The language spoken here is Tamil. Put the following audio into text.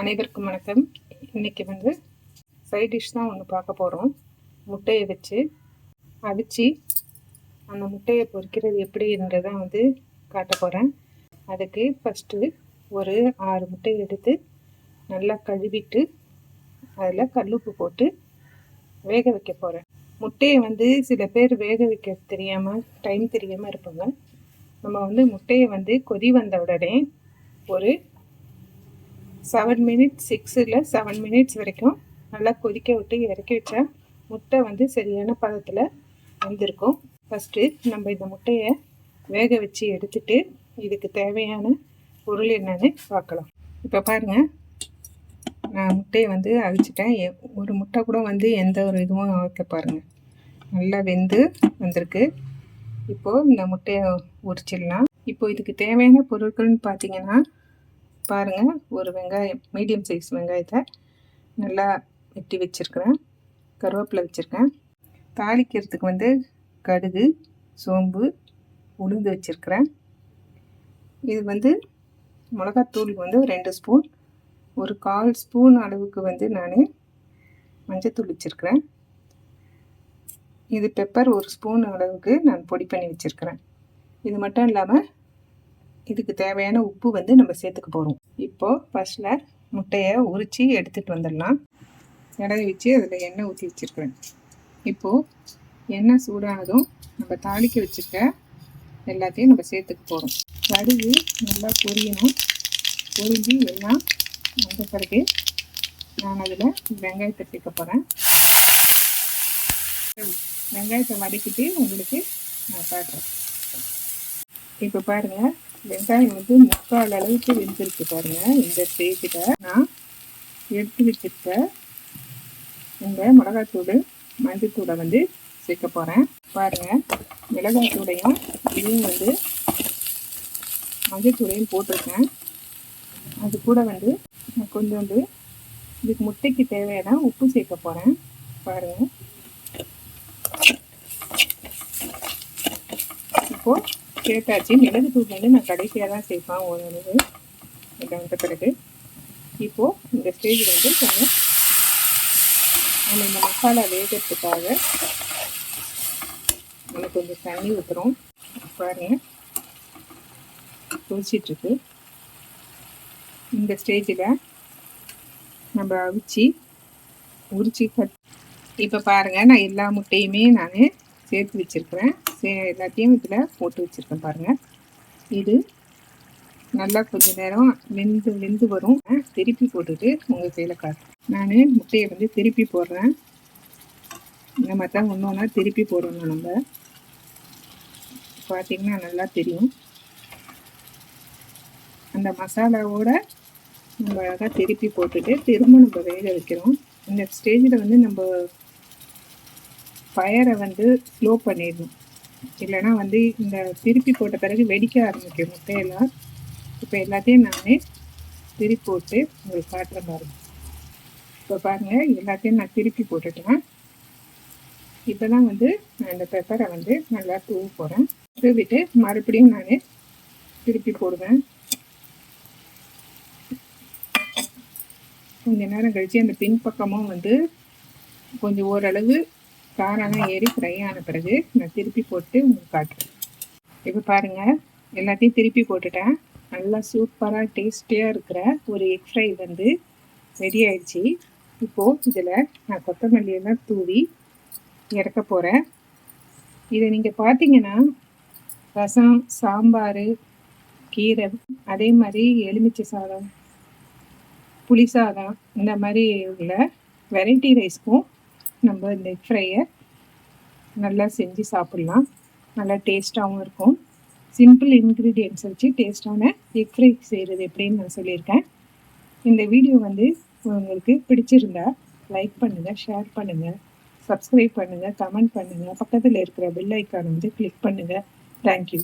அனைவருக்கும் வணக்கம். இன்றைக்கி வந்து சைட் டிஷ் தான் ஒன்று பார்க்க போகிறோம் முட்டையை வச்சு அவிச்சு அந்த முட்டையை பொரிக்கிறது எப்படின்றத வந்து காட்ட போகிறேன் அதுக்கு ஃபஸ்ட்டு ஒரு ஆறு முட்டையை எடுத்து நல்லா கழுவிட்டு அதில் கல்லுப்பு போட்டு வேக வைக்க போகிறேன் முட்டையை வந்து சில பேர் வேக வைக்க தெரியாமல் டைம் தெரியாமல் இருப்பாங்க. நம்ம வந்து முட்டையை வந்து கொதி வந்த உடனே ஒரு செவன் மினிட்ஸ் சிக்ஸில் செவன் மினிட்ஸ் வரைக்கும் நல்லா கொதிக்க விட்டு இறக்கி வச்சா முட்டை வந்து சரியான பதத்தில் வந்திருக்கும். ஃபஸ்ட்டு நம்ம இந்த முட்டையை வேக வச்சு எடுத்துட்டு இதுக்கு தேவையான பொருள் என்னன்னு பார்க்கலாம். இப்போ பாருங்கள் நான் முட்டையை வந்து அவிச்சிட்டேன். ஒரு முட்டை கூட வந்து எந்த ஒரு இதுவும் அவிக்க பாருங்கள் நல்லா வெந்து வந்திருக்கு. இப்போது இந்த முட்டையை உரிச்சிடலாம். இப்போ இதுக்கு தேவையான பொருட்கள்னு பார்த்தீங்கன்னா பாருங்கள் ஒரு வெங்காயம் மீடியம் சைஸ் வெங்காயத்தை நல்லா வெட்டி வச்சுருக்கிறேன். கருவேப்பிலை வச்சுருக்கேன். தாளிக்கிறதுக்கு வந்து கடுகு சோம்பு உளுந்து வச்சுருக்கிறேன். இது வந்து மிளகாத்தூள் வந்து ரெண்டு ஸ்பூன் ஒரு கால் ஸ்பூன் அளவுக்கு வந்து நான் மஞ்சத்தூள் வச்சுருக்கிறேன். இது பெப்பர் ஒரு ஸ்பூன் அளவுக்கு நான் பொடி பண்ணி வச்சுருக்கிறேன். இது மட்டும் இல்லாமல் இதுக்கு தேவையான உப்பு வந்து நம்ம சேர்த்துக்க போகிறோம் இப்போது ஃபஸ்ட்டில் முட்டையை உரித்து எடுத்துகிட்டு வந்துடலாம். இடையை வச்சு அதில் எண்ணெய் ஊற்றி வச்சுருக்குறேன். இப்போது எண்ணெய் சூடானதும் நம்ம தாளிக்க வச்சுருக்க எல்லாத்தையும் நம்ம சேர்த்துக்க போகிறோம் கடுகு நல்லா பொரியணும். பொரிஞ்சு எல்லாம் வந்த பிறகு நான் அதில் வெங்காயத்தை சேர்க்க போகிறேன் வெங்காயத்தை வதக்கிட்டு உங்களுக்கு நான் காட்டுறேன். இப்போ பாருங்கள் வெங்காயம் வந்து முக்கால் அளவுக்கு வெந்திருக்கு பாருங்கள் இந்த ஸ்டேஜில் நான் எடுத்து வச்சிருக்க இந்த மிளகாத்தூள் மஞ்சத்தூளை வந்து சேர்க்க போகிறேன் பாருங்கள் மிளகாத்தூளையும் இதையும் வந்து மஞ்சத்தூளையும் போட்டிருக்கேன். அது கூட வந்து நான் கொஞ்சோண்டு இதுக்கு முட்டைக்கு தேவையான உப்பு சேர்க்க போகிறேன் பாருங்கள் இப்போது சேர்த்தாச்சு மிளகு தூள் வந்து நான் கடைசியாக தான் சேர்ப்பேன் ஓரளவு. இதை வந்த பிறகு. இப்போது இந்த ஸ்டேஜில் வந்து கொஞ்சம் நம்ம இந்த மசாலா வேகிறதுக்காக நம்ம கொஞ்சம் தண்ணி ஊற்றுறோம் பாருங்கள் கொதிச்சிட்ருக்கு. இந்த ஸ்டேஜில் நம்ம அவிச்சு உரிச்சி கட் இப்போ பாருங்கள் நான் எல்லா முட்டையுமே நான் சேர்த்து வச்சுருக்கிறேன். எல்லாத்தையும் இதில் போட்டு வச்சுருக்கேன் பாருங்கள் இது நல்லா கொஞ்சம் நேரம் வெந்து வெந்து வரும். திருப்பி போட்டுட்டு உங்கள் கையில் காட்டு. நான் முட்டையை வந்து திருப்பி போடுறேன். இந்த மாதிரி தான் ஒன்று ஒன்றா திருப்பி போடணும் நம்ம. பார்த்திங்கன்னா நல்லா தெரியும். அந்த மசாலாவோட நம்ம அழகாக திருப்பி போட்டுட்டு திரும்ப நம்ம வேக வைக்கிறோம். இந்த ஸ்டேஜில் வந்து நம்ம ஃபயரை வந்து ஸ்லோ பண்ணிடணும். இல்லைனா வந்து இந்த திருப்பி போட்ட பிறகு வெடிக்க ஆரம்பிக்கும் முட்டையெல்லாம். இப்போ எல்லாத்தையும் நானே திருப்பி போட்டு உங்களுக்கு காட்டுற மாதிரி. இப்போ பாருங்கள் எல்லாத்தையும் நான் திருப்பி போட்டுட்டேன். இப்போ தான் வந்து நான் இந்த பெப்பரை வந்து நல்லா தூவ போகிறேன் தூவிட்டு மறுபடியும் நான் திருப்பி போடுவேன். கொஞ்ச நேரம் கழித்து அந்த பின்பக்கமும் வந்து கொஞ்சம் ஓரளவு தானாக ஏறி ஃப்ரை ஆன பிறகு நான் திருப்பி போட்டு உங்களுக்கு காட்டுறேன். இப்போ பாருங்கள் எல்லாத்தையும் திருப்பி போட்டுட்டேன். நல்லா சூப்பராக டேஸ்டியாக இருக்கிற ஒரு எக் ஃப்ரை வந்து ரெடி ஆயிடுச்சு. இப்போது இதில் நான் கொத்தமல்லியெல்லாம் தூவி இறக்க போகிறேன் இதை நீங்கள் பார்த்தீங்கன்னா ரசம் சாம்பார் கீரை அதே மாதிரி எலுமிச்சை சாதம் புளி சாதம் இந்த மாதிரி உள்ள வெரைட்டி ரைஸ்க்கும் நம்ம இந்த எக் ஃப்ரையை நல்லா செஞ்சு சாப்பிட்லாம். நல்லா டேஸ்ட்டாகவும் இருக்கும். சிம்பிள் இன்க்ரீடியன்ஸ் வச்சு டேஸ்ட்டான எக் ஃப்ரை செய்கிறது எப்படின்னு நான் சொல்லியிருக்கேன். இந்த வீடியோ வந்து உங்களுக்கு பிடிச்சிருந்தா லைக் பண்ணுங்கள் ஷேர் பண்ணுங்கள் சப்ஸ்கிரைப் பண்ணுங்கள் கமெண்ட் பண்ணுங்கள் பக்கத்தில் இருக்கிற பெல் ஐக்கான் வந்து கிளிக் பண்ணுங்கள் தேங்க்யூ